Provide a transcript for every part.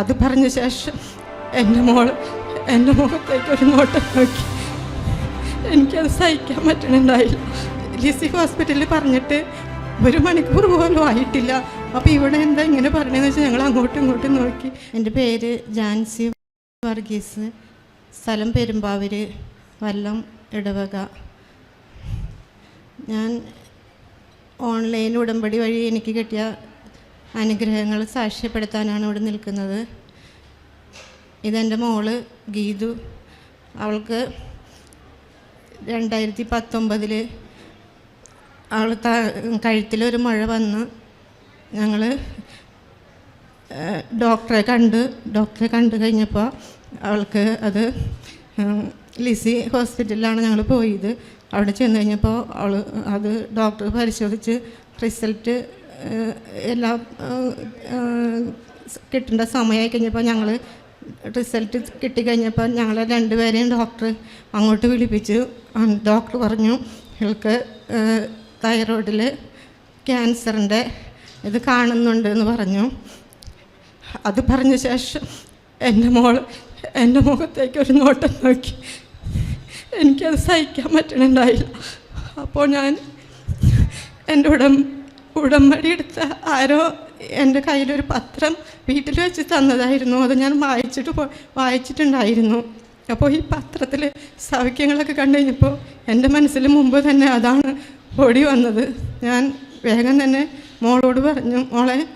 അത് പറഞ്ഞ ശേഷം എന്റെ മോൾ എന്റെ മുഖത്തേക്ക് ഒരു നോട്ടം നോക്കി. എനിക്കത് സഹിക്കാൻ പറ്റണുണ്ടായില്ല. ലിസി ഹോസ്പിറ്റലിൽ പറഞ്ഞിട്ട് ഒരു മണിക്കൂർ പോലും ആയിട്ടില്ല. അപ്പോൾ ഇവിടെ എന്താ ഇങ്ങനെ പറയണതെന്ന് വെച്ചാൽ ഞങ്ങൾ അങ്ങോട്ടും ഇങ്ങോട്ടും നോക്കി. എന്റെ പേര് ജാൻസി വർഗീസ്. സ്ഥലം പെരുമ്പാവൂര് വല്ലം ഇടവക. ഞാൻ ഓൺലൈൻ ഉടമ്പടി വഴി എനിക്ക് കിട്ടിയ അനുഗ്രഹങ്ങൾ സാക്ഷ്യപ്പെടുത്താനാണ് ഇവിടെ നിൽക്കുന്നത്. ഇതെന്റെ മോൾ ഗീതു. അവൾക്ക് രണ്ടായിരത്തി പത്തൊമ്പതിൽ അവൾ ത കഴുത്തിലൊരു മഴ വന്ന് ഞങ്ങൾ ഡോക്ടറെ കണ്ട് ഡോക്ടറെ കണ്ടു കഴിഞ്ഞപ്പോൾ അവൾക്ക് അത് ലിസി ഹോസ്പിറ്റലിലാണ് ഞങ്ങൾ പോയത്. അവിടെ ചെന്ന് കഴിഞ്ഞപ്പോൾ അവൾ അത് ഡോക്ടർ പരിശോധിച്ച് റിസൾട്ട് എല്ലാം കിട്ടേണ്ട സമയമായി കഴിഞ്ഞപ്പോൾ ഞങ്ങൾ റിസൾട്ട് കിട്ടിക്കഴിഞ്ഞപ്പോൾ ഞങ്ങളെ രണ്ടുപേരെയും ഡോക്ടർ അങ്ങോട്ട് വിളിപ്പിച്ചു. ഡോക്ടർ പറഞ്ഞു ഇവൾക്ക് തൈറോയിഡിൽ ക്യാൻസറിന്റെ ഇത് കാണുന്നുണ്ട് എന്ന് പറഞ്ഞു. അത് പറഞ്ഞ ശേഷം എന്റെ മോൾ എന്റെ മുഖത്തേക്ക് ഒരു നോട്ടം നോക്കി. എനിക്കത് സഹിക്കാൻ പറ്റണുണ്ടായില്ല. അപ്പോൾ ഞാൻ എന്റെ ഉടം ഉടമ്പടി എടുത്ത ആരോ എന്റെ കയ്യിലൊരു പത്രം വീട്ടിൽ വെച്ച് തന്നതായിരുന്നു. അത് ഞാൻ വായിച്ചിട്ട് വായിച്ചിട്ടുണ്ടായിരുന്നു. അപ്പോൾ ഈ പത്രത്തിൽ സൗഖ്യങ്ങളൊക്കെ കണ്ടു കഴിഞ്ഞപ്പോൾ എന്റെ മനസ്സിൽ മുമ്പ് തന്നെ അതാണ് ഓടി വന്നത്. ഞാൻ വേഗം തന്നെ മോളോട് പറഞ്ഞു മോളെ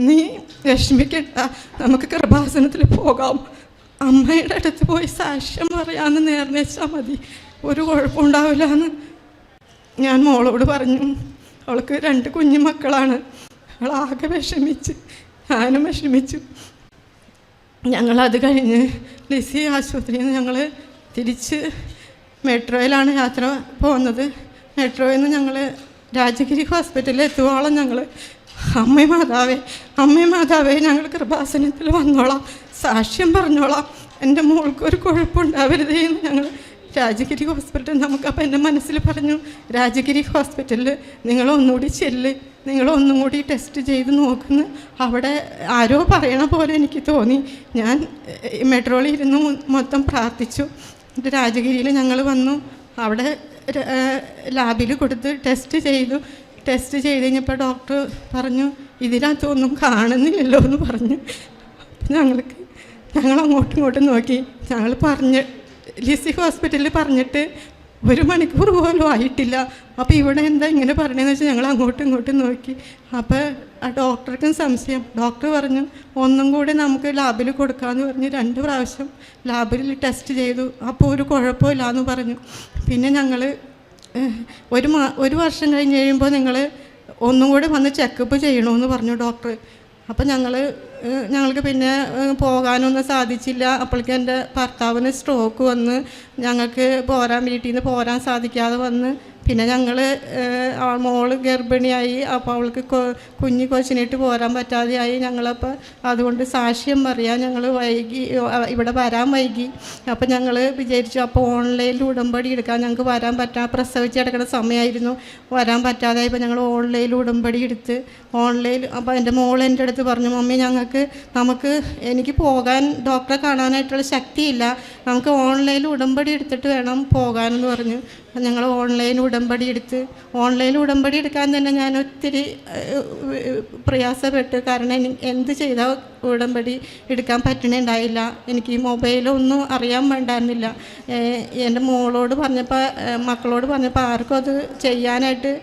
നീ വിഷമിക്കണ്ട. നമുക്ക് കൃപാസനത്തിൽ പോകാം. അമ്മയുടെ അടുത്ത് പോയി സാക്ഷ്യം പറയാമെന്ന് നേർന്ന് വെച്ചാൽ മതി. ഒരു കുഴപ്പമുണ്ടാവില്ല എന്ന് ഞാൻ മോളോട് പറഞ്ഞു. അവൾക്ക് രണ്ട് കുഞ്ഞു മക്കളാണ്. അവൾ ആകെ വിഷമിച്ച് ഞാനും വിഷമിച്ചു. ഞങ്ങളത് കഴിഞ്ഞ് ലിസി ആശുപത്രിയിൽ നിന്ന് ഞങ്ങൾ തിരിച്ച് മെട്രോയിലാണ് യാത്ര പോകുന്നത്. മെട്രോയിൽ നിന്ന് ഞങ്ങൾ രാജഗിരി ഹോസ്പിറ്റലിൽ എത്തുവോളം ഞങ്ങൾ അമ്മേ മാതാവേ അമ്മേ മാതാവേ ഞങ്ങൾ കൃപാസനത്തിൽ വന്നോളാം സാക്ഷ്യം പറഞ്ഞോളാം. എന്റെ മോൾക്ക് ഒരു കുഴപ്പമുണ്ടാവരുതേ എന്ന് ഞങ്ങൾ രാജഗിരി ഹോസ്പിറ്റൽ നമുക്ക് അപ്പം എന്റെ മനസ്സിൽ പറഞ്ഞു രാജഗിരി ഹോസ്പിറ്റലിൽ നിങ്ങൾ ഒന്നുകൂടി ചെല്ല് നിങ്ങൾ ഒന്നും കൂടി ടെസ്റ്റ് ചെയ്ത് നോക്കുന്ന. അവിടെ ആരോ പറയണ പോലെ എനിക്ക് തോന്നി. ഞാൻ മെട്രോളിൽ ഇരുന്ന് മൊത്തം പ്രാർത്ഥിച്ചു. രാജഗിരിയിൽ ഞങ്ങൾ വന്നു. അവിടെ ലാബിൽ കൊടുത്ത് ടെസ്റ്റ് ചെയ്തു. ടെസ്റ്റ് ചെയ്ത് കഴിഞ്ഞപ്പോൾ ഡോക്ടർ പറഞ്ഞു ഇതിനകത്തൊന്നും കാണുന്നില്ലല്ലോ എന്ന് പറഞ്ഞു. ഞങ്ങൾക്ക് ഞങ്ങൾ അങ്ങോട്ടും ഇങ്ങോട്ടും നോക്കി. ഞങ്ങൾ പറഞ്ഞ് ലിസി ഹോസ്പിറ്റലിൽ പറഞ്ഞിട്ട് ഒരു മണിക്കൂർ പോലും ആയിട്ടില്ല. അപ്പോൾ ഇവിടെ എന്താ ഇങ്ങനെ പറയണതെന്ന് വെച്ചാൽ ഞങ്ങൾ അങ്ങോട്ടും ഇങ്ങോട്ടും നോക്കി. അപ്പോൾ ആ ഡോക്ടർക്കും സംശയം. ഡോക്ടർ പറഞ്ഞു ഒന്നും കൂടി നമുക്ക് ലാബിൽ കൊടുക്കാമെന്ന് പറഞ്ഞ് രണ്ട് പ്രാവശ്യം ലാബിൽ ടെസ്റ്റ് ചെയ്തു. അപ്പോൾ ഒരു കുഴപ്പമില്ല എന്ന് പറഞ്ഞു. പിന്നെ ഞങ്ങൾ ഒരു മാ ഒരു വർഷം കഴിഞ്ഞ് കഴിയുമ്പോൾ നിങ്ങൾ ഒന്നും കൂടി വന്ന് ചെക്കപ്പ് ചെയ്യണമെന്ന് പറഞ്ഞു ഡോക്ടർ. അപ്പം ഞങ്ങൾ ഞങ്ങൾക്ക് പിന്നെ പോകാനൊന്നും സാധിച്ചില്ല. അപ്പോഴേക്കും എന്റെ ഭർത്താവിന് സ്ട്രോക്ക് വന്ന് ഞങ്ങൾക്ക് പോരാൻ വീട്ടിൽ നിന്ന് പോരാൻ സാധിക്കാതെ വന്ന് പിന്നെ ഞങ്ങൾ മോൾ ഗർഭിണിയായി അപ്പോൾ അവൾക്ക് കുഞ്ഞ് കൊച്ചിനിട്ട് പോരാൻ പറ്റാതെയായി ഞങ്ങളപ്പോൾ അതുകൊണ്ട് സാക്ഷ്യം പറയാൻ ഞങ്ങൾ വൈകി ഇവിടെ വരാൻ വൈകി. അപ്പോൾ ഞങ്ങൾ വിചാരിച്ചു അപ്പോൾ ഓൺലൈനിൽ ഉടമ്പടി എടുക്കാൻ ഞങ്ങൾക്ക് വരാൻ പറ്റാ പ്രസവിച്ച് കിടക്കുന്ന സമയമായിരുന്നു വരാൻ പറ്റാതെ ഇപ്പോൾ ഞങ്ങൾ ഓൺലൈനിൽ ഉടമ്പടി എടുത്ത് ഓൺലൈൻ അപ്പോൾ എന്റെ മോൾ എന്റെ അടുത്ത് പറഞ്ഞു മമ്മി ഞങ്ങൾക്ക് നമുക്ക് എനിക്ക് പോകാൻ ഡോക്ടറെ കാണാനായിട്ടുള്ള ശക്തിയില്ല. നമുക്ക് ഓൺലൈനിൽ ഉടമ്പടി എടുത്തിട്ട് വേണം പോകാനെന്ന് പറഞ്ഞു. ഞങ്ങൾ ഓൺലൈൻ ഉടമ്പടി എടുത്ത് ഓൺലൈൻ ഉടമ്പടി എടുക്കാൻ തന്നെ ഞാൻ ഒത്തിരി പ്രയാസപ്പെട്ടു. കാരണം എനി- എന്ത് ചെയ്താൽ ഉടമ്പടി എടുക്കാൻ പറ്റണുണ്ടായില്ല. എനിക്ക് ഈ മൊബൈലൊന്നും അറിയാൻ വേണ്ടായിരുന്നില്ല. എന്റെ മോളോട് പറഞ്ഞപ്പോൾ മക്കളോട് പറഞ്ഞപ്പോൾ ആർക്കും അത് ചെയ്യാനായിട്ട്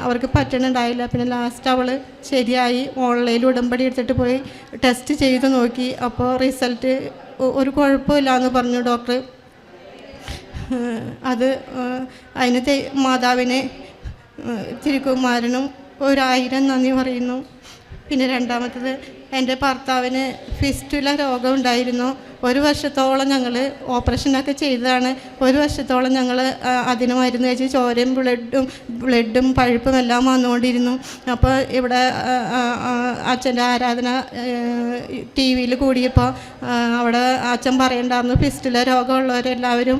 അവർക്ക് പറ്റണുണ്ടായില്ല. പിന്നെ ലാസ്റ്റ് അവൾ ശരിയായി ഓൺലൈൻ ഉടമ്പടി എടുത്തിട്ട് പോയി ടെസ്റ്റ് ചെയ്ത് നോക്കി. അപ്പോൾ റിസൾട്ട് ഒരു കുഴപ്പമില്ല എന്ന് പറഞ്ഞു ഡോക്ടർ അത് അതിന് മാതാവിനെ തിരുക്കുമാരനും ഒരായിരം നന്ദി പറയുന്നു. പിന്നെ രണ്ടാമത്തത് എന്റെ ഭർത്താവിന് ഫിസ്റ്റുല രോഗം ഉണ്ടായിരുന്നു. ഒരു വർഷത്തോളം ഞങ്ങൾ ഓപ്പറേഷനൊക്കെ ചെയ്തതാണ്. ഒരു വർഷത്തോളം ഞങ്ങൾ അതിന് മരുന്ന് കഴിച്ച് ചോരയും ബ്ലഡും ബ്ലഡും പഴുപ്പും എല്ലാം വന്നുകൊണ്ടിരുന്നു. അപ്പോൾ ഇവിടെ അച്ഛന്റെ ആരാധന ടി വിയിൽ കൂടിയപ്പോൾ അവിടെ അച്ഛൻ പറയണ്ടായിരുന്നു ഫിസ്റ്റിലെ രോഗമുള്ളവരെല്ലാവരും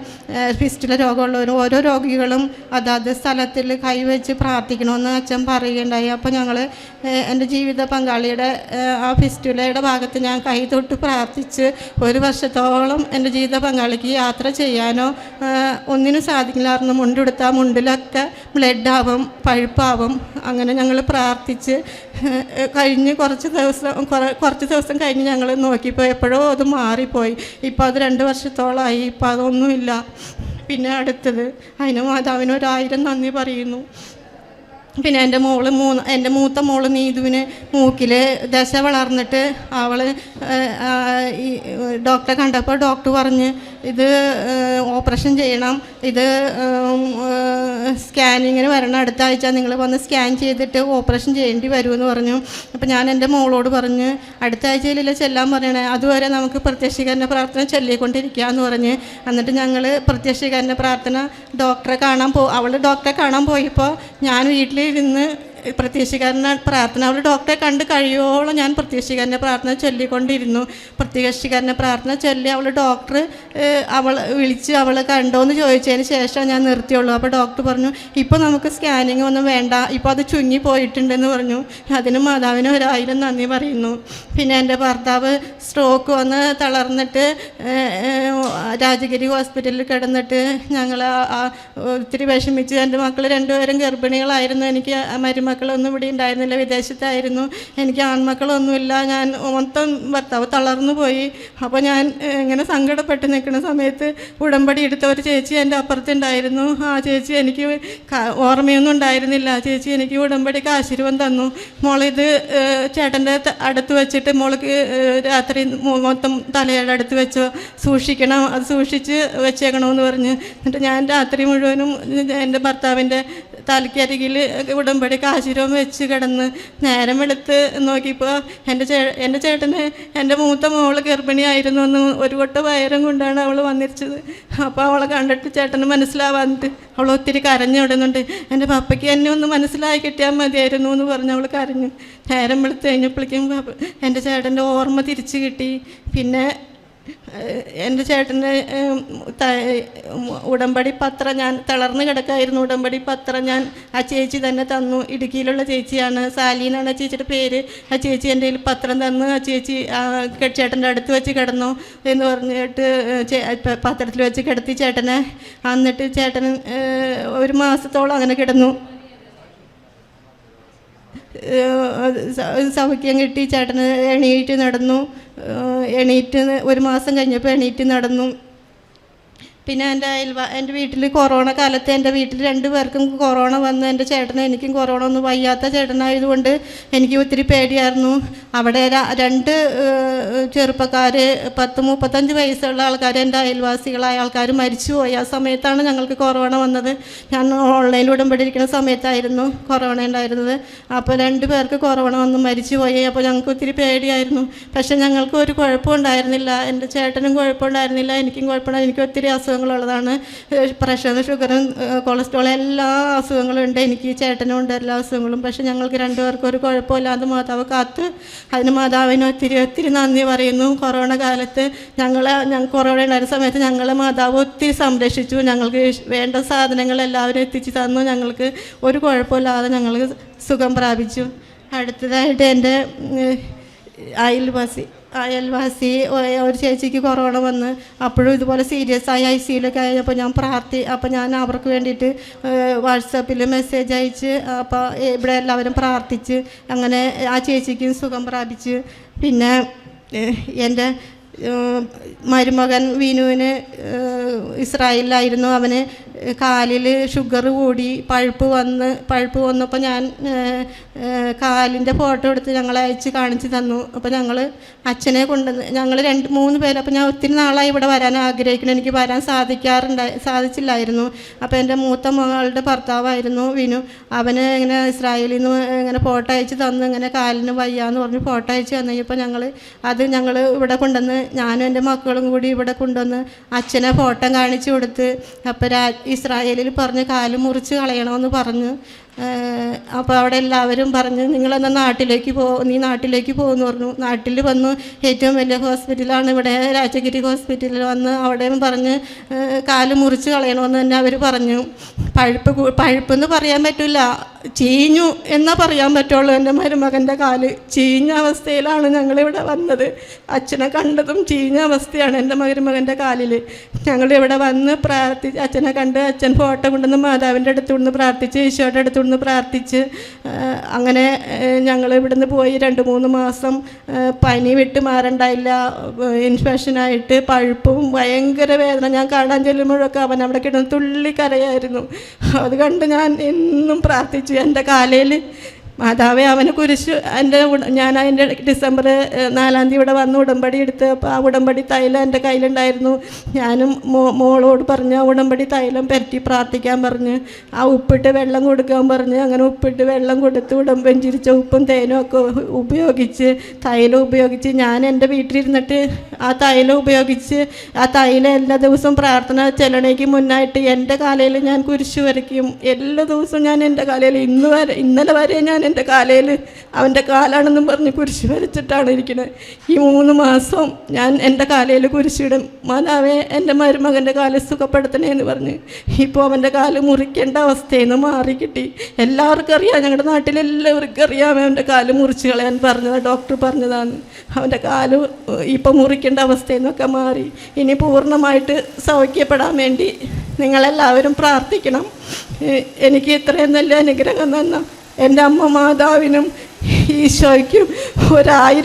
ഫിസ്റ്റിലെ രോഗമുള്ളവരും ഓരോ രോഗികളും അതാത് സ്ഥലത്തിൽ കൈവച്ച് പ്രാർത്ഥിക്കണമെന്ന് അച്ഛൻ പറയുകയുണ്ടായി. അപ്പോൾ ഞങ്ങൾ എന്റെ ജീവിത പങ്കാളിയുടെ ആ ഫിസ്റ്റുലയുടെ ഭാഗത്ത് ഞാൻ കൈ തൊട്ട് പ്രാർത്ഥിച്ച് ഒരു വർഷത്തോളം എന്റെ ജീവിത പങ്കാളിക്ക് യാത്ര ചെയ്യാനോ ഒന്നിനും സാധിക്കില്ലായിരുന്നു മുണ്ടെടുത്ത മുണ്ടിലൊക്കെ ബ്ലഡാവും പഴുപ്പാവും. അങ്ങനെ ഞങ്ങൾ പ്രാർത്ഥിച്ച് കഴിഞ്ഞ് കുറച്ച് ദിവസം കുറച്ച് ദിവസം കഴിഞ്ഞ് ഞങ്ങൾ നോക്കിയപ്പോൾ എപ്പോഴോ അത് മാറിപ്പോയി. ഇപ്പോൾ അത് രണ്ട് വർഷത്തോളമായി ഇപ്പോൾ അതൊന്നുമില്ല. പിന്നെ അടുത്തത് അതിന് മാതാവിന് ഒരായിരം നന്ദി പറയുന്നു. പിന്നെ എന്റെ മോൾ മൂന്ന് എന്റെ മൂത്ത മോൾ നീതുവിന് മൂക്കിൽ ദശ വളർന്നിട്ട് അവൾ ഡോക്ടറെ കണ്ടപ്പോൾ ഡോക്ടർ പറഞ്ഞ് ഇത് ഓപ്പറേഷൻ ചെയ്യണം. ഇത് സ്കാനിങ്ങിന് വരണം അടുത്ത ആഴ്ച നിങ്ങൾ വന്ന് സ്കാൻ ചെയ്തിട്ട് ഓപ്പറേഷൻ ചെയ്യേണ്ടി വരുമെന്ന് പറഞ്ഞു. അപ്പോൾ ഞാൻ എന്റെ മോളോട് പറഞ്ഞ് അടുത്ത ആഴ്ചയിലില്ല ചെല്ലാൻ പറയണേ? അതുവരെ നമുക്ക് പ്രത്യക്ഷീകരണ പ്രാർത്ഥന ചൊല്ലിക്കൊണ്ടിരിക്കുക എന്ന് പറഞ്ഞ്. എന്നിട്ട് ഞങ്ങൾ പ്രത്യക്ഷീകരണ പ്രാർത്ഥന ഡോക്ടറെ കാണാൻ പോ അവൾ ഡോക്ടറെ കാണാൻ പോയപ്പോൾ ഞാൻ വീട്ടിലിരുന്ന് പ്രത്യക്ഷീകരണ പ്രാർത്ഥന. അവൾ ഡോക്ടറെ കണ്ട് കഴിയുവോളം ഞാൻ പ്രത്യക്ഷീകരണ പ്രാർത്ഥന ചൊല്ലിക്കൊണ്ടിരുന്നു. പ്രത്യക്ഷീകരണ പ്രാർത്ഥന ചൊല്ലി അവൾ ഡോക്ടർ അവൾ വിളിച്ച് അവൾ കണ്ടോ എന്ന് ചോദിച്ചതിന് ശേഷം ഞാൻ നിർത്തിയുള്ളൂ. അപ്പോൾ ഡോക്ടർ പറഞ്ഞു ഇപ്പോൾ നമുക്ക് സ്കാനിങ് ഒന്നും വേണ്ട. ഇപ്പോൾ അത് ചുങ്ങി പോയിട്ടുണ്ടെന്ന് പറഞ്ഞു. അതിന് മാതാവിന് ഒരായിരം നന്ദി പറയുന്നു. പിന്നെ എന്റെ ഭർത്താവ് സ്ട്രോക്ക് വന്ന് തളർന്നിട്ട് രാജഗിരി ഹോസ്പിറ്റലിൽ കിടന്നിട്ട് ഞങ്ങൾ ഒത്തിരി വിഷമിച്ച് എന്റെ മക്കൾ രണ്ടുപേരും ഗർഭിണികളായിരുന്നു. എനിക്ക് മരുമക്കളൊന്നും ഇവിടെ ഉണ്ടായിരുന്നില്ല വിദേശത്തായിരുന്നു. എനിക്ക് ആൺമക്കളൊന്നുമില്ല. ഞാൻ മൊത്തം ഭർത്താവ് തളർന്നു പോയി. അപ്പോൾ ഞാൻ ഇങ്ങനെ സങ്കടപ്പെട്ട് നിൽക്കുന്ന സമയത്ത് ഉടമ്പടി എടുത്ത ഒരു ചേച്ചി എന്റെ അപ്പുറത്തുണ്ടായിരുന്നു. ആ ചേച്ചി എനിക്ക് ഓർമ്മയൊന്നും ഉണ്ടായിരുന്നില്ല. ആ ചേച്ചി എനിക്ക് ഉടമ്പടിക്ക് ആശീർവം തന്നു. മോളിത് ചേട്ടന്റെ അടുത്ത് വെച്ചിട്ട് മോൾക്ക് രാത്രി മൊത്തം തലയുടെ അടുത്ത് വെച്ചോ സൂക്ഷിക്കണം അത് സൂക്ഷിച്ച് വെച്ചേക്കണമെന്ന് പറഞ്ഞ്. എന്നിട്ട് ഞാൻ രാത്രി മുഴുവനും എന്റെ ഭർത്താവിന്റെ തലയ്ക്കരികിൽ ഉടമ്പടി ആശീർവാദം വെച്ച് കിടന്ന് നേരം വെളുത്ത് നോക്കിയപ്പോൾ എന്റെ ചേ എന്റെ ചേട്ടന് എന്റെ മൂത്ത മോൾ ഗർഭിണിയായിരുന്നു എന്ന് ഒരു കൊട്ട വയറും കൊണ്ടാണ് അവൾ വന്നിരിച്ചത്. അപ്പോൾ അവളെ കണ്ടിട്ട് ചേട്ടന് മനസ്സിലാവാന്നിട്ട് അവൾ ഒത്തിരി കരഞ്ഞു വിടുന്നുണ്ട് എന്റെ പപ്പയ്ക്ക് എന്നെ ഒന്ന് മനസ്സിലായി കിട്ടിയാൽ മതിയായിരുന്നു എന്ന് പറഞ്ഞ് അവൾ കരഞ്ഞു. നേരം വെളുത്ത് കഴിഞ്ഞപ്പോഴേക്കും എന്റെ ചേട്ടന്റെ ഓർമ്മ തിരിച്ചു കിട്ടി. പിന്നെ എന്റെ ചേട്ടന്റെ ഉടമ്പടി പത്രം ഞാൻ തളർന്ന് കിടക്കായിരുന്നു. ഉടമ്പടി പത്രം ഞാൻ ആ ചേച്ചി തന്നെ തന്നു. ഇടുക്കിയിലുള്ള ചേച്ചിയാണ്. സാലീനാണ് ആ ചേച്ചിയുടെ പേര്. ആ ചേച്ചി എന്റെ കയ്യിൽ പത്രം തന്ന് ആ ചേച്ചി ചേട്ടന്റെ അടുത്ത് വെച്ച് കിടന്നു എന്ന് പറഞ്ഞിട്ട് പത്രത്തിൽ വെച്ച് കിടത്തി ചേട്ടനെ. എന്നിട്ട് ചേട്ടൻ ഒരു മാസത്തോളം അങ്ങനെ കിടന്നു. സൗഖ്യം കിട്ടി. ചേട്ടന് എണീറ്റ് നടന്നു. എണീറ്റ് ഒരു മാസം കഴിഞ്ഞപ്പോൾ എണീറ്റ് നടന്നു. പിന്നെ എന്റെ അയൽവാ എന്റെ വീട്ടിൽ കൊറോണ കാലത്ത് എന്റെ വീട്ടിൽ രണ്ട് പേർക്കും കൊറോണ വന്ന് എന്റെ ചേട്ടന് എനിക്കും കൊറോണ ഒന്നും വയ്യാത്ത ചേട്ടനായതുകൊണ്ട് എനിക്ക് ഒത്തിരി പേടിയായിരുന്നു. അവിടെ രണ്ട് ചെറുപ്പക്കാർ പത്ത് മുപ്പത്തഞ്ച് വയസ്സുള്ള ആൾക്കാർ എന്റെ അയൽവാസികളായ ആൾക്കാർ മരിച്ചുപോയി. ആ സമയത്താണ് ഞങ്ങൾക്ക് കൊറോണ വന്നത്. ഞാൻ ഓൺലൈനിൽ ഉടമ്പടിയിരിക്കുന്ന സമയത്തായിരുന്നു കൊറോണ ഉണ്ടായിരുന്നത്. അപ്പോൾ രണ്ട് പേർക്ക് കൊറോണ വന്ന് മരിച്ചുപോയി. അപ്പോൾ ഞങ്ങൾക്ക് ഒത്തിരി പേടിയായിരുന്നു. പക്ഷേ ഞങ്ങൾക്ക് ഒരു കുഴപ്പമുണ്ടായിരുന്നില്ല. എന്റെ ചേട്ടനും കുഴപ്പമുണ്ടായിരുന്നില്ല. എനിക്കും കുഴപ്പമുണ്ടായിരുന്നു. എനിക്ക് ഒത്തിരി അസുഖങ്ങളുള്ളതാണ്. പ്രഷർ ഷുഗറും കൊളസ്ട്രോൾ എല്ലാ അസുഖങ്ങളും ഉണ്ട് എനിക്ക് ചേട്ടനും ഉണ്ട് എല്ലാ അസുഖങ്ങളും. പക്ഷെ ഞങ്ങൾക്ക് രണ്ടുപേർക്കും ഒരു കുഴപ്പമില്ലാതെ മാതാവ് കാത്ത് അതിന് മാതാവിന് ഒത്തിരി ഒത്തിരി നന്ദി പറയുന്നു. കൊറോണ കാലത്ത് ഞങ്ങൾ ഞങ്ങൾ കൊറോണ ഉണ്ടായിരുന്ന സമയത്ത് ഞങ്ങളെ മാതാവ് ഒത്തിരി സംരക്ഷിച്ചു. ഞങ്ങൾക്ക് വേണ്ട സാധനങ്ങൾ എല്ലാവരും എത്തിച്ചു തന്നു. ഞങ്ങൾക്ക് ഒരു കുഴപ്പമില്ലാതെ ഞങ്ങൾ സുഖം പ്രാപിച്ചു. അടുത്തതായിട്ട് എന്റെ അയൽവാസി. അയൽവാസി ഒരു ചേച്ചിക്ക് കൊറോണ വന്ന് അപ്പോഴും ഇതുപോലെ സീരിയസ് ആയി ഐ സിയിലൊക്കെ ആയപ്പോൾ ഞാൻ പ്രാർത്ഥി അപ്പോൾ ഞാൻ അവർക്ക് വേണ്ടിയിട്ട് വാട്സാപ്പിൽ മെസ്സേജ് അയച്ച് അപ്പോൾ ഇവിടെ എല്ലാവരും പ്രാർത്ഥിച്ച് അങ്ങനെ ആ ചേച്ചിക്കും സുഖം പ്രാപിച്ച്. പിന്നെ എന്റെ മരുമകൻ വിനുവിന് ഇസ്രായേലിലായിരുന്നു. അവന് കാലിൽ ഷുഗർ കൂടി പഴുപ്പ് വന്ന് പഴുപ്പ് വന്നപ്പോൾ ഞാൻ കാലിന്റെ ഫോട്ടോ എടുത്ത് ഞങ്ങളെ അയച്ച് കാണിച്ച് തന്നു. അപ്പോൾ ഞങ്ങൾ അച്ഛനെ കൊണ്ടുവന്ന് ഞങ്ങൾ രണ്ട് മൂന്ന് പേര് അപ്പോൾ ഞാൻ ഒത്തിരി നാളായി ഇവിടെ വരാൻ ആഗ്രഹിക്കുന്നു. എനിക്ക് വരാൻ സാധിക്കാറുണ്ടായി സാധിച്ചില്ലായിരുന്നു. അപ്പോൾ എന്റെ മൂത്ത മകളുടെ ഭർത്താവായിരുന്നു വിനു. അവന് ഇങ്ങനെ ഇസ്രായേലിൽ നിന്ന് ഇങ്ങനെ ഫോട്ടോ അയച്ച് തന്നു. ഇങ്ങനെ കാലിന് വയ്യാന്ന് പറഞ്ഞ് ഫോട്ടോ അയച്ച് തന്നു. കഴിഞ്ഞപ്പോൾ ഞങ്ങൾ അത് ഞങ്ങൾ ഇവിടെ കൊണ്ടുവന്ന് ഞാനും എന്റെ മക്കളും കൂടി ഇവിടെ കൊണ്ടുവന്ന് അച്ഛനെ ഫോട്ടോ കാണിച്ചു കൊടുത്ത്. അപ്പോൾ ഇസ്രായേലിൽ പറഞ്ഞ് കാൽ മുറിച്ച് കളയണമെന്ന് പറഞ്ഞു അപ്പോൾ അവിടെ എല്ലാവരും പറഞ്ഞ് നിങ്ങളെന്നാൽ നാട്ടിലേക്ക് പോ നീ നാട്ടിലേക്ക് പോകുമെന്ന് പറഞ്ഞു. നാട്ടിൽ വന്ന് ഏറ്റവും വലിയ ഹോസ്പിറ്റലാണ് ഇവിടെ രാജഗിരി ഹോസ്പിറ്റലിൽ വന്ന് അവിടെയും പറഞ്ഞ് കാൽ മുറിച്ച് കളയണമെന്ന് തന്നെ അവർ പറഞ്ഞു. പഴുപ്പ് പഴുപ്പെന്ന് പറയാൻ പറ്റില്ല ചീഞ്ഞു എന്നാ പറയാൻ പറ്റുള്ളൂ. എന്റെ മരുമകന്റെ കാൽ ചീഞ്ഞ അവസ്ഥയിലാണ് ഞങ്ങളിവിടെ വന്നത്. അച്ഛനെ കണ്ടതും ചീഞ്ഞ അവസ്ഥയാണ് എന്റെ മരുമകന്റെ കാലിൽ ഞങ്ങളിവിടെ വന്ന് പ്രാർത്ഥിച്ച് അച്ഛനെ കണ്ട് അച്ഛൻ ഫോട്ടോ കൊണ്ടുവന്ന് മാതാവിന്റെ അടുത്ത് നിന്ന് പ്രാർത്ഥിച്ച് ഈശോയുടെ അടുത്ത് നിന്ന് പ്രാർത്ഥിച്ച് അങ്ങനെ ഞങ്ങൾ ഇവിടുന്ന് പോയി രണ്ട് മൂന്ന് മാസം പനി വിട്ട് മാറണ്ടായില്ല ഇൻഫെക്ഷനായിട്ട് പഴുപ്പും ഭയങ്കര വേദന. ഞാൻ കാണാൻ ചെല്ലുമ്പോഴൊക്കെ അവൻ അവിടെ കിടന്ന് തുള്ളി കരയായിരുന്നു അത് കണ്ട് ഞാൻ എന്നും പ്രാർത്ഥിച്ചു. എന്റെ കാലയിൽ മാതാവേ അവന് കുരിശ് എന്റെ ഞാൻ അതിന്റെ ഡിസംബർ നാലാം തീയതി ഇവിടെ വന്ന് ഉടമ്പടി എടുത്ത് അപ്പോൾ ആ ഉടമ്പടി തൈലം എന്റെ കയ്യിലുണ്ടായിരുന്നു. ഞാനും മോ മോളോട് പറഞ്ഞ് ആ ഉടമ്പടി തൈലം പരറ്റി പ്രാർത്ഥിക്കാൻ പറഞ്ഞ് ആ ഉപ്പിട്ട് വെള്ളം കൊടുക്കാൻ പറഞ്ഞ് അങ്ങനെ ഉപ്പിട്ട് വെള്ളം കൊടുത്ത് ഉടമ്പൻ ചിരിച്ച ഉപ്പും തേനും ഒക്കെ ഉപയോഗിച്ച് തൈലം ഉപയോഗിച്ച് ഞാൻ എന്റെ വീട്ടിലിരുന്നിട്ട് ആ തൈലം ഉപയോഗിച്ച് ആ തൈലം എല്ലാ ദിവസവും പ്രാർത്ഥന ചെല്ലണേക്ക് മുന്നായിട്ട് എന്റെ കാലയിൽ ഞാൻ കുരിശ് വരയ്ക്കും. എല്ലാ ദിവസവും ഞാൻ എന്റെ കാലയിൽ ഇന്ന് വരെ ഇന്നലെ വരെ ഞാൻ എന്റെ കാലയിൽ അവന്റെ കാലാണെന്നും പറഞ്ഞ് കുരിശ് വരച്ചിട്ടാണ് ഇരിക്കുന്നത് ഈ മൂന്ന് മാസം ഞാൻ എന്റെ കാലയിൽ കുരിശിടും. മാതാവേ എന്റെ മരുമകന്റെ കാൽ സുഖപ്പെടുത്തണേ എന്ന് പറഞ്ഞ് ഇപ്പോൾ അവന്റെ കാൽ മുറിക്കേണ്ട അവസ്ഥയിൽ നിന്ന് മാറി കിട്ടി. എല്ലാവർക്കും അറിയാം ഞങ്ങളുടെ നാട്ടിലെല്ലാവർക്കും അറിയാം അവന്റെ കാൽ മുറിച്ച് കളയാൻ പറഞ്ഞത് ഡോക്ടർ പറഞ്ഞതാണ് അവന്റെ കാൽ ഇപ്പോൾ മുറിക്കേണ്ട അവസ്ഥയിൽ നിന്നൊക്കെ മാറി. ഇനി പൂർണമായിട്ട് സൗഖ്യപ്പെടാൻ വേണ്ടി നിങ്ങളെല്ലാവരും പ്രാർത്ഥിക്കണം. എനിക്ക് ഇത്രയും നല്ല അനുഗ്രഹം തന്ന എന്റെ അമ്മ മാതാവിനും ഈശോയ്ക്കും ഒരായിരം